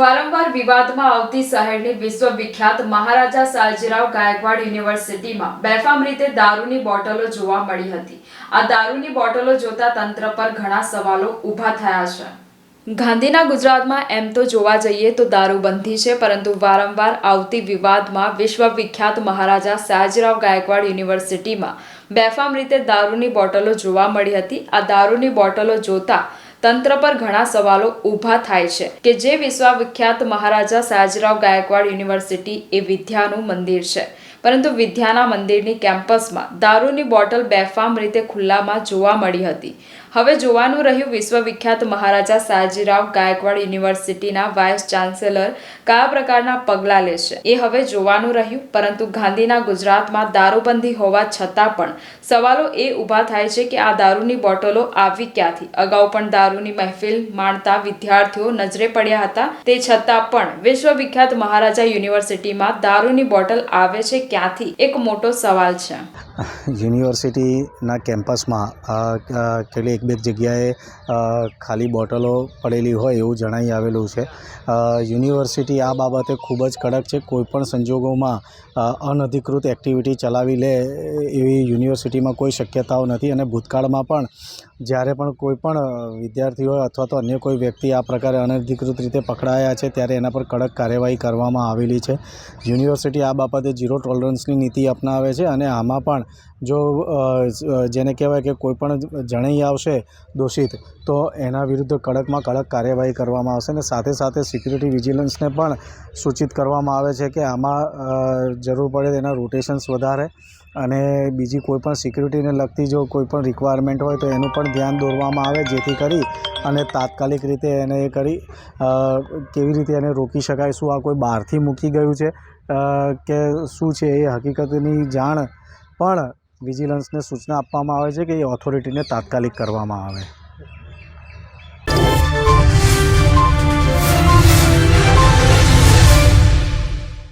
વારંવાર વિવાદમાં આવતી શહેરની વિશ્વવિખ્યાત મહારાજા સાલજીરાવ ગાયકવાડ યુનિવર્સિટીમાં બેફામ રીતે દારૂની બોટલો જોવા મળી હતી. આ દારૂની બોટલો જોતા તંત્ર પર ઘણા સવાલો ઊભા થયા છે. ગાંધીના ગુજરાતમાં એમ તો જોવા જઈએ તો દારૂબંધી છે, પરંતુ વારંવાર આવતી વિવાદમાં વિશ્વવિખ્યાત મહારાજા સયાજીરાવ ગાયકવાડ યુનિવર્સિટીમાં બેફામ રીતે દારૂની બોટલો જોવા મળી હતી. આ દારૂની બોટલો જોતા તંત્ર પર ઘણા સવાલો ઊભા થાય છે કે જે વિશ્વવિખ્યાત મહારાજા સયાજીરાવ ગાયકવાડ યુનિવર્સિટી એ વિદ્યાનું મંદિર છે. પરંતુ વિદ્યાના મંદિરની કેમ્પસમાં દારૂની બોટલ બેફામ રીતે ખુલ્લામાં જોવા મળી હતી. હવે જોવાનું રહ્યું વિશ્વવિખ્યાત મહારાજા સયાજીરાવ ગાયકવાડ યુનિવર્સિટીના વાઇસ ચાન્સેલર કયા પ્રકારના પગલાં લેશે. એ હવે જોવાનું રહ્યું, પરંતુ ગાંધીના ગુજરાતમાં દારૂબંધી હોવા છતાં પણ સવાલો એ ઊભા થાય છે કે આ દારૂની બોટલો આવી ક્યાંથી? અગાઉ પણ દારૂની મહેફિલ માણતા વિદ્યાર્થીઓ નજરે પડ્યા હતા. તે છતાં પણ વિશ્વવિખ્યાત મહારાજા યુનિવર્સિટીમાં દારૂની બોટલ આવે છે ક્યાંથી? એક મોટો સવાલ છે. યુનિવર્સિટીના કેમ્પસમાં કેટલી એક બે જગ્યાએ ખાલી બોટલો પડેલી હોય એવું જણાઈ આવેલું છે. યુનિવર્સિટી આ બાબતે ખૂબ જ કડક છે. કોઈપણ સંજોગોમાં અનધિકૃત એક્ટિવિટી ચલાવી લે એવી યુનિવર્સિટીમાં કોઈ શક્યતાઓ નથી અને ભૂતકાળમાં પણ જ્યારે પણ કોઈ પણ વિદ્યાર્થીઓ અથવા તો અન્ય કોઈ વ્યક્તિ આ પ્રકારે અનધિકૃત રીતે પકડાયા છે, ત્યારે એના પર કડક કાર્યવાહી કરવામાં આવેલી છે. યુનિવર્સિટી આ બાબતે ઝીરો ટોલરન્સની નીતિ અપનાવે છે અને આમાં પણ જો જેને કહેવાય કે કોઈ પણ જણાઈ આવશે દોષિત, તો એના વિરુદ્ધ કડકમાં કડક કાર્યવાહી કરવામાં આવશે અને સાથે સાથે સિક્યુરિટી વિજિલન્સને પણ સૂચિત કરવામાં આવે છે કે આમાં જરૂર પડે તેના રોટેશન્સ વધારે અને બીજી કોઈ પણ સિક્યુરિટીને લગતી જો કોઈ પણ રિક્વાયરમેન્ટ હોય તો એનું પણ ધ્યાન દોરવામાં આવે જેથી કરી અને તાત્કાલિક રીતે એને એ કરી કેવી રીતે એને રોકી શકાય, શું આ કોઈ બહારથી મૂકી ગયું છે કે શું છે એ હકીકતની જાણ પણ વિજિલન્સને સૂચના આપવામાં આવે છે કે એ ઓથોરિટીને તાત્કાલિક કરવામાં આવે.